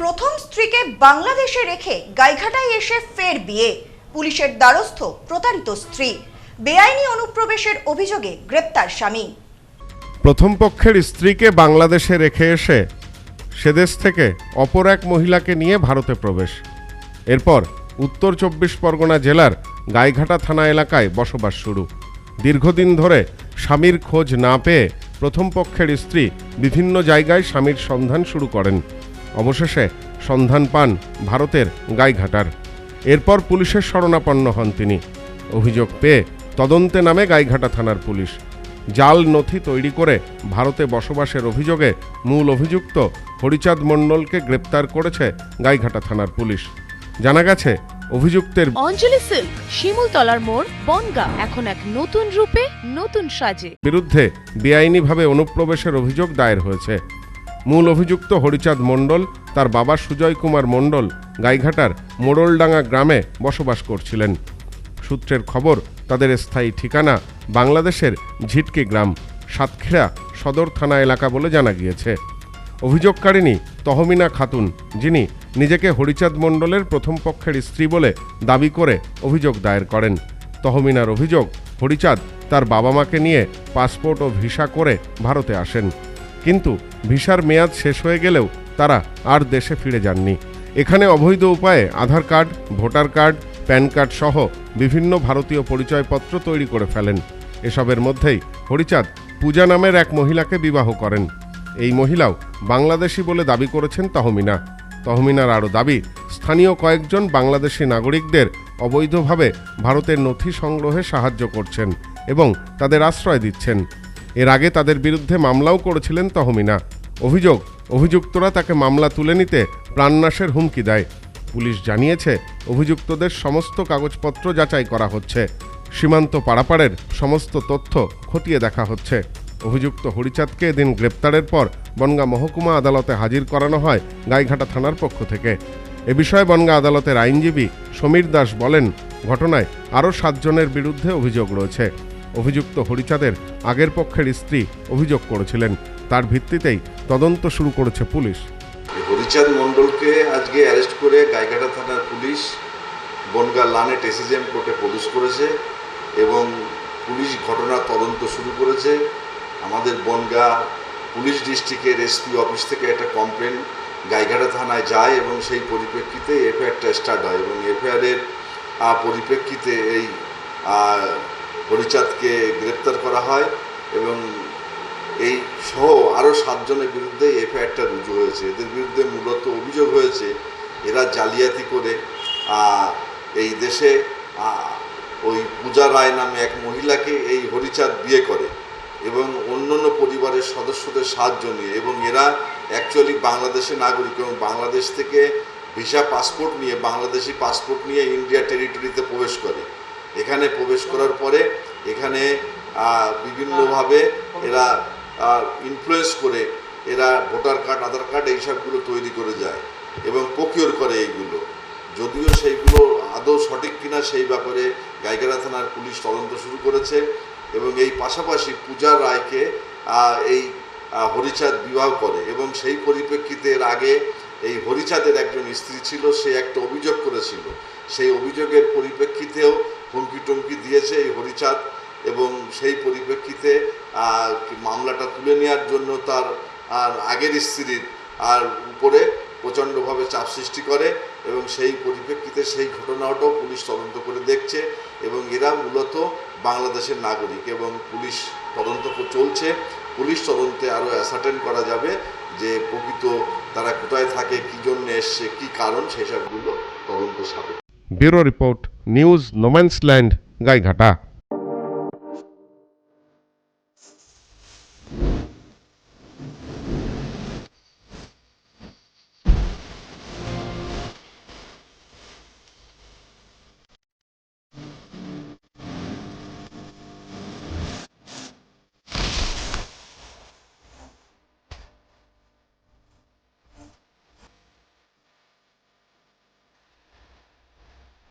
প্রথম স্ত্রীকে বাংলাদেশে রেখে গাইঘাটায় এসে ফের বিয়ে। পুলিশের দ্বারস্থ প্রতারিত স্ত্রী। বেআইনি অনুপ্রবেশের অভিযোগে গ্রেপ্তার স্বামী। প্রথম পক্ষের স্ত্রীকে বাংলাদেশে রেখে এসে সেদেশ থেকে অপর এক মহিলাকে নিয়ে ভারতে প্রবেশ। এরপর উত্তর চব্বিশ পরগনা জেলার গাইঘাটা থানা এলাকায় বসবাস শুরু। দীর্ঘদিন ধরে স্বামীর খোঁজ না পেয়ে প্রথম পক্ষের স্ত্রী বিভিন্ন জায়গায় স্বামীর সন্ধান শুরু করেন। অবশেষে সন্ধান পান ভারতের গাইঘাটার। এরপর পুলিশের শরণাপন্ন হন তিনি। অভিযোগ পেয়ে তদন্তে নামে গাইঘাটা থানার পুলিশ। জাল নথি তৈরি করে ভারতে বসবাসের অভিযোগে মূল অভিযুক্ত হরিচাঁদ মণ্ডলকে গ্রেপ্তার করেছে গাইঘাটা থানার পুলিশ। জানা গেছে অভিযুক্তের অঞ্জলি সিল্ক শিমুলতলার মোড় বনগা এখন এক নতুন রূপে নতুন সাজে। বিরুদ্ধে বেআইনিভাবে অনুপ্রবেশের অভিযোগ দায়ের হয়েছে। মূল অভিযুক্ত হরিচাঁদ মণ্ডল, তার বাবা সুজয় কুমার মণ্ডল, গাইঘাটার মোড়লডাঙ্গা গ্রামে বসবাস করছিলেন। সূত্রের খবর, তাদের স্থায়ী ঠিকানা বাংলাদেশের ঝিটকি গ্রাম, সাতক্ষীরা সদর থানা এলাকা বলে জানা গিয়েছে। অভিযোগকারিণী তহমিনা খাতুন, যিনি নিজেকে হরিচাঁদ মণ্ডলের প্রথম পক্ষের স্ত্রী বলে দাবি করে অভিযোগ দায়ের করেন। তহমিনার অভিযোগ, হরিচাঁদ তার বাবা মাকে নিয়ে পাসপোর্ট ও ভিসা করে ভারতে আসেন। কিন্তু ভিসার মেয়াদ শেষ হয়ে গেলেও তারা আর দেশে ফিরে যাননি। এখানে অবৈধ উপায়ে Aadhaar card, voter card, PAN card সহ বিভিন্ন ভারতীয় পরিচয়পত্র তৈরি করে ফেলেন। এসবের মধ্যেই হরিচাঁদ পূজা নামের এক মহিলাকে বিবাহ করেন। এই মহিলাও বাংলাদেশি বলে দাবি করেছেন তহমিনা। তহমিনার আরও দাবি, স্থানীয় কয়েকজন বাংলাদেশি নাগরিকদের অবৈধভাবে ভারতের নথি সংগ্রহে সাহায্য করছেন এবং তাদের আশ্রয় দিচ্ছেন। এর আগে তাদের বিরুদ্ধে মামলাও করেছিলেন তহমিনা। অভিযোগ, অভিযুক্তরা তাকে মামলা তুলে নিতে প্রাণনাশের হুমকি দেয়। পুলিশ জানিয়েছে, অভিযুক্তদের সমস্ত কাগজপত্র যাচাই করা হচ্ছে। সীমান্ত পারাপারের সমস্ত তথ্য খতিয়ে দেখা হচ্ছে। অভিযুক্ত হরিচাঁদকে এদিন গ্রেপ্তারের পর বনগা মহকুমা আদালতে হাজির করানো হয় গাইঘাটা থানার পক্ষ থেকে। এ বিষয়ে বনগা আদালতের আইনজীবী সমীর দাস বলেন, ঘটনায় আরও সাতজনের বিরুদ্ধে অভিযোগ রয়েছে। অভিযুক্ত হরিচাঁদের আগের পক্ষের স্ত্রী অভিযোগ করেছিলেন। তার ভিত্তিতেই তদন্ত শুরু করেছে পুলিশ। হরিচাঁদ মণ্ডলকে আজকে অ্যারেস্ট করে গাইঘাটা থানার পুলিশ বনগা লানেট এসিজেম কোর্টে প্রডিউস করেছে এবং পুলিশ ঘটনার তদন্ত শুরু করেছে। আমাদের বনগা পুলিশ ডিস্ট্রিক্টের এসপি অফিস থেকে একটা কমপ্লেন গাইঘাটা থানায় যায় এবং সেই পরিপ্রেক্ষিতে এফআইআরটা স্টার্ট হয় এবং এফআইআরের পরিপ্রেক্ষিতে এই হরিচাঁদকে গ্রেপ্তার করা হয় এবং এই সহ আরও সাতজনের বিরুদ্ধে এফআইআরটা রুজু হয়েছে। এদের বিরুদ্ধে মূলত অভিযোগ হয়েছে, এরা জালিয়াতি করে এই দেশে ওই পূজা রায় নামে এক মহিলাকে এই হরিচাঁদ বিয়ে করে এবং অন্যান্য পরিবারের সদস্যদের সাহায্য নিয়ে এবং এরা অ্যাকচুয়ালি বাংলাদেশের নাগরিক এবং বাংলাদেশ থেকে ভিসা পাসপোর্ট নিয়ে, বাংলাদেশি পাসপোর্ট নিয়ে ইন্ডিয়া টেরিটরিতে প্রবেশ করে। এখানে প্রবেশ করার পরে এখানে বিভিন্নভাবে এরা ইনফ্লুয়েস করে এরা ভোটার কার্ড, আধার কার্ড এইসবগুলো তৈরি করে যায় এবং প্রকিওর করে এইগুলো। যদিও সেইগুলো আদৌ সঠিক কিনা সেই ব্যাপারে গাইগাড়া থানার পুলিশ তদন্ত শুরু করেছে এবং এই পাশাপাশি পূজা রায়কে এই হরিচাঁদ বিবাহ করে এবং সেই পরিপ্রেক্ষিতে এর আগে এই হরিচাঁদের একজন স্ত্রী ছিল, সে একটা অভিযোগ করেছিল। সেই অভিযোগের পরিপ্রেক্ষিতেও হুমকি টুমকি দিয়েছে এই হরিচাঁদ এবং সেই পরিপ্রেক্ষিতে মামলাটা তুলে নেওয়ার জন্য তার, আর আগের স্ত্রীর, আর উপরে প্রচণ্ডভাবে চাপ সৃষ্টি করে এবং সেই পরিপ্রেক্ষিতে সেই ঘটনাটাও পুলিশ তদন্ত করে দেখছে এবং এরা মূলত বাংলাদেশের নাগরিক এবং পুলিশ তদন্ত চলছে। পুলিশ তদন্তে আরও অ্যাসার্টেন করা যাবে যে প্রকৃত তারা কোথায় থাকে, কী জন্য এসছে, কী কারণ সেসবগুলো তদন্ত সাপেক্ষ। Bureau report news no man's land Gaighata